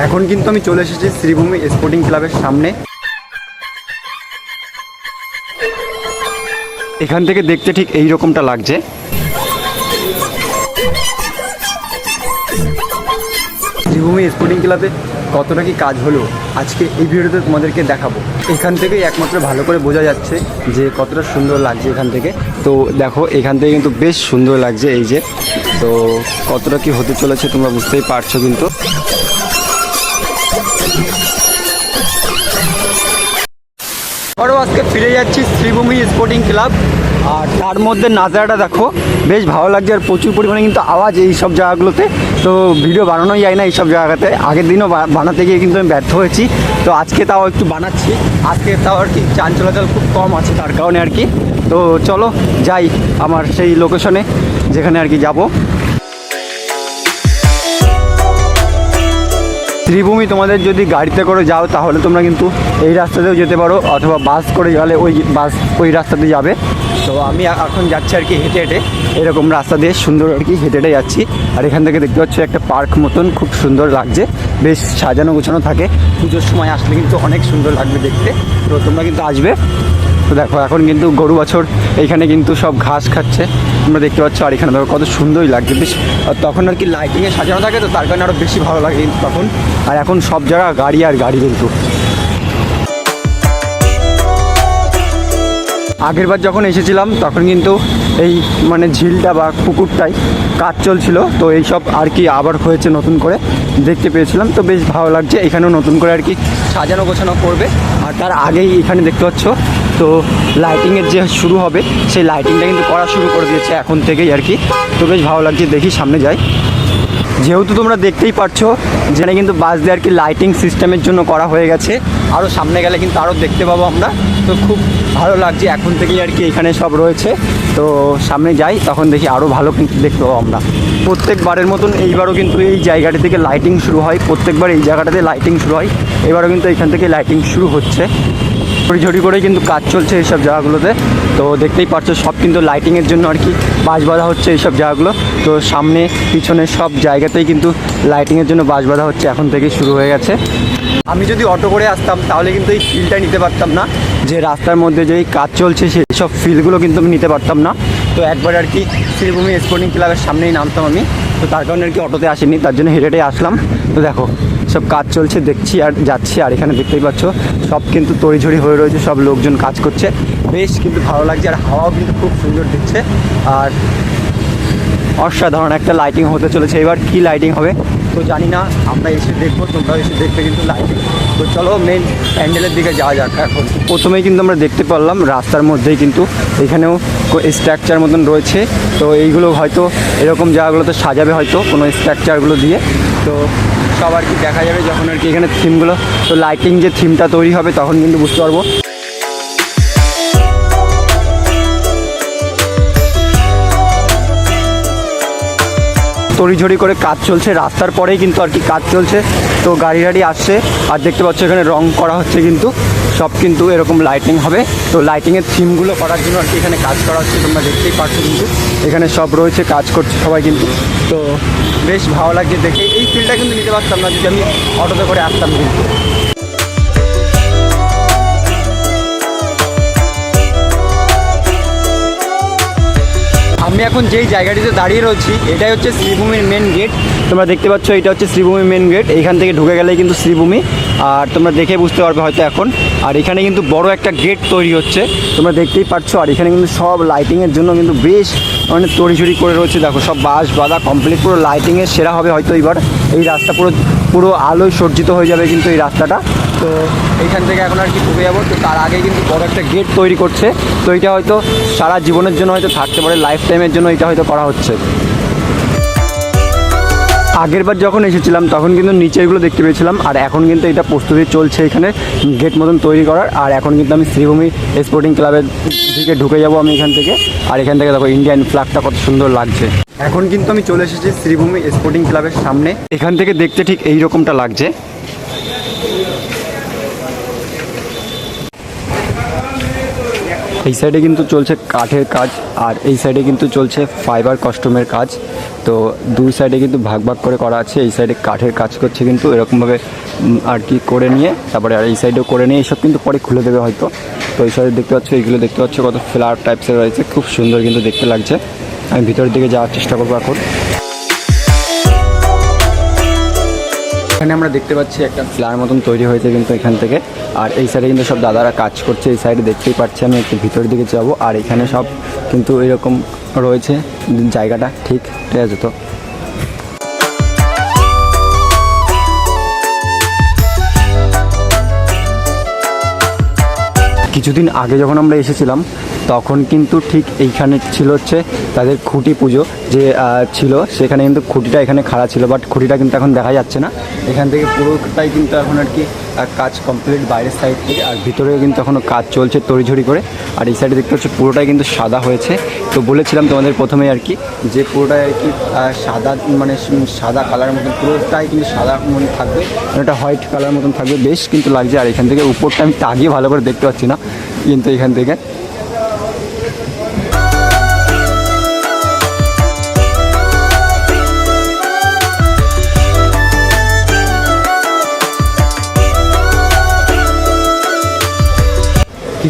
এখন কিন্তু আমি চলে এসেছি শ্রীভূমি স্পোর্টিং ক্লাবের সামনে। এখান থেকে দেখতে ঠিক এই রকমটা লাগছে। শ্রীভূমি স্পোর্টিং ক্লাবে কতটা কি কাজ হলো, আজকে এই ভিডিওতে তোমাদেরকে দেখাবো। এখান থেকেই একমাত্র ভালো করে বোঝা যাচ্ছে যে কতটা সুন্দর লাগছে এখান থেকে। তো দেখো, এখান থেকে কিন্তু বেশ সুন্দর লাগছে এই যে। তো কতটা কি হতে চলেছে তোমরা বুঝতেই পারছ কিন্তু। আরও আজকে ফিরে যাচ্ছি শ্রীভূমি স্পোর্টিং ক্লাব আর তার মধ্যে নাজারাটা দেখো, বেশ ভালো লাগছে আর প্রচুর পরিমাণে কিন্তু আওয়াজ এই সব জায়গাগুলোতে। তো ভিডিও বানানোই যায় না এইসব জায়গাতে। আগের দিনও বানাতে গিয়ে কিন্তু আমি ব্যর্থ হয়েছি। তো আজকে তাও একটু বানাচ্ছি। আজকে তাও আর কি চান চলাচল খুব কম আছে তার কারণে আর কি। তো চলো যাই আমার সেই লোকেশনে যেখানে আর কি যাব। শ্রীভূমি তোমাদের যদি গাড়িতে করে যাও তাহলে তোমরা কিন্তু এই রাস্তাতেও যেতে পারো অথবা বাস করে গেলে ওই বাস ওই রাস্তাতে যাবে। তো আমি এখন যাচ্ছি আর কি হেঁটে হেঁটে। এরকম রাস্তা দিয়ে সুন্দর আর কি হেঁটে হেঁটে যাচ্ছি। আর এখান থেকে দেখতে পাচ্ছি একটা পার্ক মতন, খুব সুন্দর লাগছে। বেশ সাজানো গোছানো থাকে। পুজোর সময় আসলে কিন্তু অনেক সুন্দর লাগবে দেখতে। তো তোমরা কিন্তু আসবে। তো দেখো, এখন কিন্তু গরু বছর এইখানে কিন্তু সব ঘাস খাচ্ছে। তোমরা দেখতে পাচ্ছ, আর এখানে দেখো কত সুন্দরই লাগছে। বেশ তখন আর কি লাইটিংয়ে সাজানো থাকে তো, তার কারণে আরও বেশি ভালো লাগে কিন্তু তখন। আর এখন সব জায়গা গাড়ি আর গাড়ি কিন্তু। আগেরবার যখন এসেছিলাম, তখন কিন্তু এই মানে ঝিলটা বা পুকুরটাই কাজ চলছিল। তো এই সব আর কি আবার হয়েছে নতুন করে, দেখতে পেয়েছিলাম। তো বেশ ভালো লাগছে, এখানেও নতুন করে আর কি সাজানো গোছানো করবে। আর তার আগেই এখানে দেখতে পাচ্ছ তো লাইটিংয়ের যে শুরু হবে, সেই লাইটিংটা কিন্তু করা শুরু করে দিয়েছে এখন থেকেই আর কি। তো বেশ ভালো লাগছে, দেখি সামনে যাই। যেহেতু তোমরা দেখতেই পারছ যেটা কিন্তু বাস দিয়ে আর কি লাইটিং সিস্টেমের জন্য করা হয়ে গেছে আরও সামনে গেলে কিন্তু আরও দেখতে পাবো আমরা। তো খুব ভালো লাগছে, এখন থেকেই আর কি এখানে সব রয়েছে। তো সামনে যাই, তখন দেখি আরও ভালো কিন্তু দেখতে পাবো আমরা। প্রত্যেকবারের মতন এইবারও কিন্তু এই জায়গাটি থেকে লাইটিং শুরু হয়, প্রত্যেকবার এই জায়গাটাতে লাইটিং শুরু হয়। এবারও কিন্তু এখান থেকে লাইটিং শুরু হচ্ছে। ঝড়ি করে কিন্তু কাজ চলছে এইসব জায়গাগুলোতে। তো দেখতেই পাচ্ছ সব কিন্তু লাইটিংয়ের জন্য আর কি বাজ বাঁধা হচ্ছে এইসব জায়গাগুলো। তো সামনে, পিছনে সব জায়গাতেই কিন্তু লাইটিংয়ের জন্য বাজ বাঁধা হচ্ছে এখন থেকেই শুরু হয়ে গেছে। আমি যদি অটো করে আসতাম, তাহলে কিন্তু এই ফিলটা নিতে পারতাম না। যে রাস্তার মধ্যে যেই কাজ চলছে, সেই সব ফিলগুলো কিন্তু আমি নিতে পারতাম না। তো একবার আর কি শ্রীভূমি স্পোর্টিং ক্লাবের সামনেই নামতাম আমি। তো তার কারণে আর কি অটোতে আসিনি, তার জন্য হেঁটে আসলাম। তো দেখো সব কাজ চলছে, দেখছি আর যাচ্ছি আর এখানে দেখতেই পাচ্ছ, সব কিন্তু তড়িঝড়ি হয়ে রয়েছে, সব লোকজন কাজ করছে। বেশ কিন্তু ভালো লাগছে আর হাওয়াও কিন্তু খুব সুন্দর দিচ্ছে আর অসাধারণ একটা লাইটিং হতে চলেছে। এবার কি লাইটিং হবে তো জানি না, আমরা এসে দেখব, তোমরাও এসে দেখবে কিন্তু লাইটিং তো চলো মেন প্যান্ডেলের দিকে যাওয়া যাক এখন। প্রথমেই কিন্তু আমরা দেখতে পারলাম, রাস্তার মধ্যেই কিন্তু এখানেও স্ট্রাকচার মতন রয়েছে। তো এইগুলো হয়তো এরকম জায়গাগুলোতে সাজাবে হয়তো কোনো স্ট্রাকচারগুলো দিয়ে। তো আর কি দেখা যাবে যখন আর কি এখানে থিমগুলো তো লাইটিং যে থিমটা তৈরি হবে তখন কিন্তু বুঝতে পারব। তড়িঝড়ি করে কাজ চলছে, রাস্তার পরেই কিন্তু আর কি কাজ চলছে। তো গাড়ি গাড়ি আসছে, আর দেখতে পাচ্ছ এখানে রং করা হচ্ছে কিন্তু, সব কিন্তু এরকম লাইটিং হবে। তো লাইটিংয়ের থিমগুলো করার জন্য আর কি এখানে কাজ করা হচ্ছে, তোমরা দেখতেই পাচ্ছ কিন্তু। এখানে সব রয়েছে, কাজ করছে সবাই কিন্তু। তো বেশ ভালো লাগছে দেখে, এই ফিল্ডটা কিন্তু নিতে পারতাম না, যদি আমি অটোতে করে আসতাম কিন্তু। আমি এখন যেই জায়গাটিতে দাঁড়িয়ে রয়েছি, এটাই হচ্ছে শ্রীভূমির মেন গেট তোমরা দেখতে পাচ্ছ, এটা হচ্ছে শ্রীভূমির মেন গেট এইখান থেকে ঢুকে গেলেই কিন্তু শ্রীভূমি। আর তোমরা দেখে বুঝতে পারবে হয়তো এখন। আর এখানে কিন্তু বড় একটা গেট তৈরি হচ্ছে। তোমরা দেখতেই পাচ্ছ, আর এখানে কিন্তু সব লাইটিংয়ের জন্য কিন্তু বেশ মানে তড়িঝড়ি করে রয়েছে। দেখো, সব বাঁশ, বাঁধা কমপ্লিট পুরো লাইটিংয়ের সেরা হবে হয়তো এবার। এই রাস্তা পুরো পুরো আলোয় সজ্জিত হয়ে যাবে কিন্তু এই রাস্তাটা। তো এইখান থেকে এখন আর কি ঢুকে যাব। তো তার আগে কিন্তু বড় একটা গেট তৈরি করছে। তো এটা হয়তো সারা জীবনের জন্য হয়তো থাকতে পারে লাইফ টাইমের জন্য এটা হয়তো করা হচ্ছে। আগেরবার যখন এসেছিলাম, তখন কিন্তু নিচেগুলো দেখতে পেয়েছিলাম, আর এখন কিন্তু এটা প্রস্তুতি চলছে এখানে গেট মতন তৈরি করার, আর এখন কিন্তু আমি শ্রীভূমি স্পোর্টিং ক্লাবের দিকে ঢুকে যাব আমি এখান থেকে। আর এখান থেকে দেখো ইন্ডিয়ান ফ্ল্যাগটা কত সুন্দর লাগছে। এখন কিন্তু আমি চলে এসেছি শ্রীভূমি স্পোর্টিং ক্লাবের সামনে। এখান থেকে দেখতে ঠিক এই রকমটা লাগছে। এই সাইডে কিন্তু চলছে কাঠের কাজ আর এই সাইডে কিন্তু চলছে ফাইবার কস্টিউমের কাজ। তো দুই সাইডে কিন্তু ভাগ ভাগ করে করা আছে। এই সাইডে কাঠের কাজ করছে কিন্তু এরকমভাবে আর কি করে নিয়ে, তারপরে আর এই সাইডেও করে নিয়ে এইসব কিন্তু পরে খুলে দেবে হয়তো। তো এই সাইডে দেখতে পাচ্ছ, এইগুলো দেখতে পাচ্ছ, কত ফ্লাওয়ার টাইপসের রয়েছে। খুব সুন্দর কিন্তু দেখতে লাগছে। আমি ভিতরের দিকে যাওয়ার চেষ্টা করব এখন। এখানে আমরা দেখতে পাচ্ছি একটা ফ্লার মতন তৈরি হয়েছে কিন্তু এখান থেকে। আর এই সাইডে কিন্তু সব দাদারা কাজ করছে, এই সাইডে দেখতেই পাচ্ছি আমি একটু ভিতরের দিকে যাব। আর এখানে সব কিন্তু এরকম রয়েছে, জায়গাটা ঠিক ঠিক আছে তো। কিছুদিন আগে যখন আমরা এসেছিলাম তখন কিন্তু ঠিক এইখানে ছিল হচ্ছে তাদের খুঁটি পুজো যে ছিল, সেখানে কিন্তু খুঁটিটা এখানে খাড়া ছিল বাট খুঁটিটা কিন্তু এখন দেখা যাচ্ছে না। এখান থেকে পুরোটাই কিন্তু এখন আর কি কাজ কমপ্লিট বাইরের সাইড থেকে, আর ভিতরেও কিন্তু এখনও কাজ চলছে তড়িঝড়ি করে। আর এই সাইডে দেখতে পাচ্ছি পুরোটাই কিন্তু সাদা হয়েছে। তো বলেছিলাম তোমাদের প্রথমেই আর কি, যে পুরোটাই আর কি সাদা মানে সাদা কালারের মতন, পুরোটাই কিন্তু সাদা মনে থাকবে এটা হোয়াইট কালার মতন থাকবে। বেশ কিন্তু লাগছে, আর এখান থেকে উপরটা আমি তাকিয়ে ভালো করে দেখতে পাচ্ছি না, কিন্তু এখান থেকে।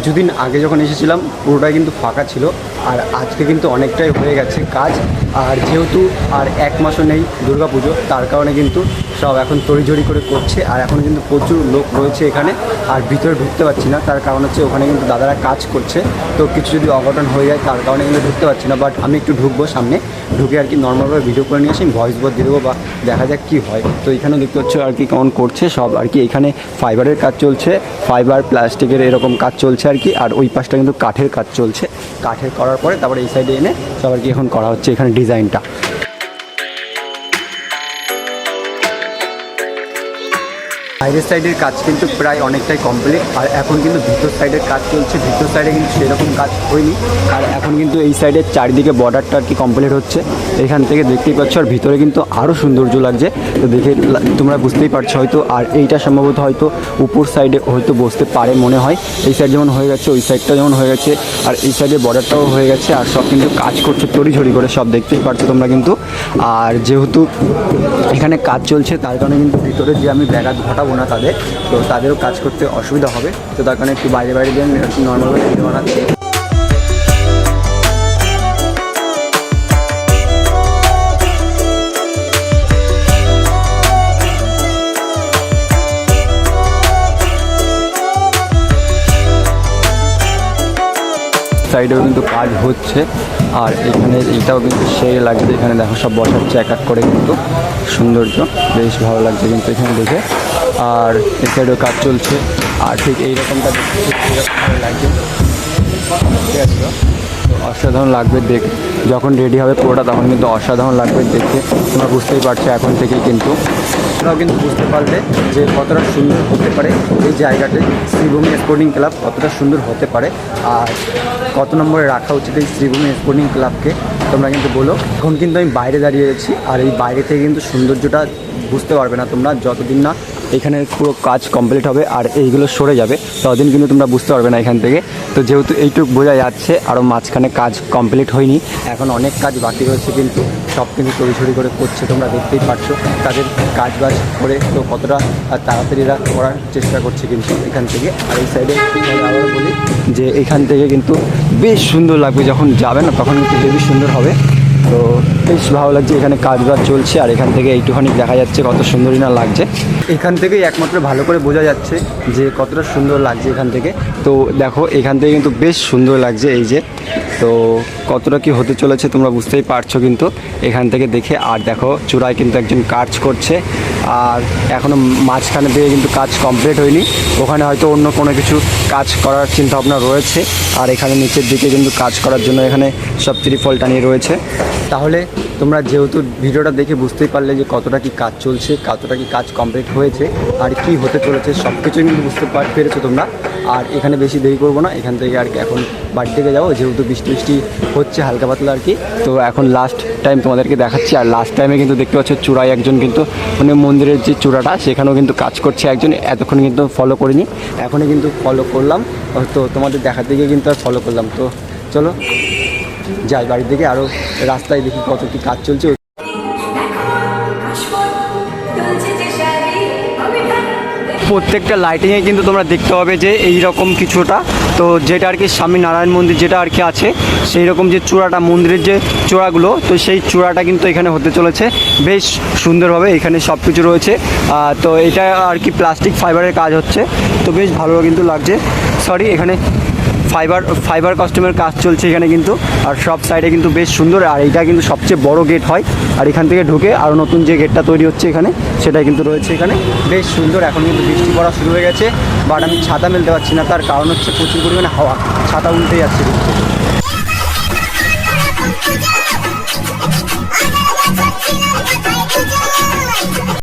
কিছুদিন আগে যখন এসেছিলাম, পুরোটাই কিন্তু ফাঁকা ছিল আর আজকে কিন্তু অনেকটাই হয়ে গেছে কাজ। আর যেহেতু আর এক মাসও নেই দুর্গাপুজো, তার কারণে কিন্তু সব এখন তড়িঝড়ি করে করছে, আর এখন কিন্তু প্রচুর লোক রয়েছে এখানে, আর ভিতরে ঢুকতে পারছি না। তার কারণ হচ্ছে ওখানে কিন্তু দাদারা কাজ করছে, তো কিছু যদি অঘটন হয়ে যায় তার কারণে কিন্তু ঢুকতে পারছি না বাট আমি একটু ঢুকবো সামনে, ঢুকে আর কি নর্মালভাবে ভিডিও করে নিয়ে আসি ভয়েস বোধ দিয়ে দেবো বা দেখা যাক কী হয়। তো এখানে দেখতে পাচ্ছ আর কি কেমন করছে সব, আর কি এখানে ফাইবারের কাজ চলছে ফাইবার প্লাস্টিকের এরকম কাজ চলছে আর কি, আর ওই পাশটা কিন্তু কাঠের কাজ চলছে। কাঠের করার পরে তারপরে এই সাইডে এনে সব আর কি এখন করা হচ্ছে এখানে ডিজাইনটা বাইরের সাইডের কাজ কিন্তু প্রায় অনেকটাই কমপ্লিট আর এখন কিন্তু ভিতর সাইডের কাজ চলছে। ভিতর সাইডে কিন্তু সেরকম কাজ হয়নি। আর এখন কিন্তু এই সাইডের চারিদিকে বর্ডারটা আর কি কমপ্লিট হচ্ছে। এখান থেকে দেখতেই পাচ্ছ, আর ভিতরে কিন্তু আরও সৌন্দর্য লাগছে। তো দেখে তোমরা বুঝতেই পারছ হয়তো। আর এইটা সম্ভবত হয়তো উপর সাইডে হয়তো বসতে পারে মনে হয়। এই সাইড যেমন হয়ে গেছে, ওই সাইডটা যেমন হয়ে গেছে। আর এই সাইডের বর্ডারটাও হয়ে গেছে। আর সব কিন্তু কাজ করছে তড়িঝড়ি করে, সব দেখতেই পারছ তোমরা কিন্তু। আর যেহেতু এখানে কাজ চলছে, তার কারণে কিন্তু ভিতরে যে আমি ব্যাঘাত ঘটাবো না তাদের, তো তাদেরও কাজ করতে অসুবিধা হবে। তো তার কারণে একটু বাইরে বাইরে দিয়ে নর্মালভাবে ভিডিও বানাচ্ছি। সাইডেও কিন্তু কাজ হচ্ছে। আর এখানে এইটাও কিন্তু সেই লাগছে, এখানে দেখো সব বসাচ্ছে এক এক করে কিন্তু। সৌন্দর্য, বেশ ভালো লাগছে কিন্তু এখানে দেখে। আর এই সাইডেও কাজ চলছে। আর ঠিক এইরকমটা দেখতে ঠিক লাগছে। ঠিক আছে অসাধারণ লাগবে দেখ। যখন রেডি হবে পুরোটা, তখন কিন্তু অসাধারণ লাগবে দেখতে তোমরা বুঝতেই পারছ এখন থেকেই কিন্তু তোমরাও কিন্তু বুঝতে পারবে যে কতটা সুন্দর হতে পারে এই জায়গাটি। শ্রীভূমি স্পোর্টিং ক্লাব কতটা সুন্দর হতে পারে। আর কত নম্বরে রাখা উচিত এই শ্রীভূমি স্পোর্টিং ক্লাবকে তোমরা কিন্তু বলো। এখন কিন্তু আমি বাইরে দাঁড়িয়ে রয়েছি, আর এই বাইরে থেকে কিন্তু সৌন্দর্যটা বুঝতে পারবে না তোমরা, যতদিন না এখানে পুরো কাজ কমপ্লিট হবে আর এইগুলো সরে যাবে, ততদিন কিন্তু তোমরা বুঝতে পারবে না এখান থেকে। তো যেহেতু এইটুক বোঝা যাচ্ছে আরও মাঝখানে কাজ কমপ্লিট হয়নি, এখন অনেক কাজ বাকি রয়েছে কিন্তু সব কিন্তু তড়িছড়ি করে করছে তোমরা দেখতেই পারছ তাদের কাজ বাজ করে তো কতটা তাড়াতাড়ি এরা করার চেষ্টা করছে কিন্তু এখান থেকে। আর এই সাইডে আবার বলি যে এখান থেকে কিন্তু বেশ সুন্দর লাগবে যখন যাবে না, তখন কিন্তু হেবি সুন্দর হবে। তো বেশ ভালো লাগছে, এখানে কাজ বাজ চলছে আর এখান থেকে এইটুখানি দেখা যাচ্ছে কত সুন্দরই না লাগছে। এখান থেকেই একমাত্র ভালো করে বোঝা যাচ্ছে যে কতটা সুন্দর লাগছে এখান থেকে। তো দেখো, এখান থেকে কিন্তু বেশ সুন্দর লাগছে এই যে। তো কতটা কি হতে চলেছে তোমরা বুঝতেই পারছ কিন্তু এখান থেকে দেখে। আর দেখো, চূড়ায় কিন্তু একজন কাজ করছে। আর এখনও মাঝখানে দিয়ে কিন্তু কাজ কমপ্লিট হয়নি। ওখানে হয়তো অন্য কোনো কিছু কাজ করার চিন্তা ভাবনা রয়েছে। আর এখানে নিচের দিকে কিন্তু কাজ করার জন্য এখানে সব ত্রিফল টানিয়ে রয়েছে। তাহলে তোমরা যেহেতু ভিডিওটা দেখে বুঝতেই পারলে যে কতটা কি কাজ চলছে, কতটা কি কাজ কমপ্লিট হয়েছে, আর কি হতে চলেছে সব কিছুই কিন্তু বুঝতে পার পেরেছ তোমরা। আর এখানে বেশি দেরি করব না, এখান থেকে আর কি এখন বাড়ি থেকে যাব, যেহেতু বৃষ্টি বৃষ্টি হচ্ছে হালকা পাতলা আর কি। তো এখন লাস্ট টাইম তোমাদেরকে দেখাচ্ছি, আর লাস্ট টাইমে কিন্তু দেখতে পাচ্ছ চূড়ায় একজন কিন্তু মানে মন্দিরের যে চূড়াটা, সেখানেও কিন্তু কাজ করছে একজন, এতক্ষণ কিন্তু ফলো করিনি। এখনই কিন্তু ফলো করলাম, তো তোমাদের দেখার দিকে কিন্তু আর ফলো করলাম। তো চলো। যাই বাড়ির দিকে আরও রাস্তায় দেখি কত কী কাজ চলছে। প্রত্যেকটা লাইটিংয়ে কিন্তু তোমরা দেখতে পাবে যে এই রকম কিছুটা। তো যেটা আর কি স্বামী নারায়ণ মন্দির যেটা আর কি আছে সেই রকম যে চূড়াটা মন্দিরের যে চূড়াগুলো, তো সেই চূড়াটা কিন্তু এখানে হতে চলেছে। বেশ সুন্দরভাবে এখানে সব কিছু রয়েছে তো এটা আর কি প্লাস্টিক ফাইবারের কাজ হচ্ছে। তো বেশ ভালো কিন্তু লাগছে। সরি এখানে ফাইবার ফাইবার কাস্টমের কাজ চলছে এখানে কিন্তু। আর সব সাইডে কিন্তু বেশ সুন্দর, আর এটা কিন্তু সবচেয়ে বড় গেট হয়। আর এখান থেকে ঢুকে আরও নতুন যে গেটটা তৈরি হচ্ছে এখানে, সেটাই কিন্তু রয়েছে এখানে। বেশ সুন্দর, এখন কিন্তু বৃষ্টি পড়া শুরু হয়ে গেছে বাট আমি ছাতা মেলতে পারছি না, তার কারণ হচ্ছে প্রচুর পরিমাণে হাওয়া, ছাতা উল্টে যাচ্ছে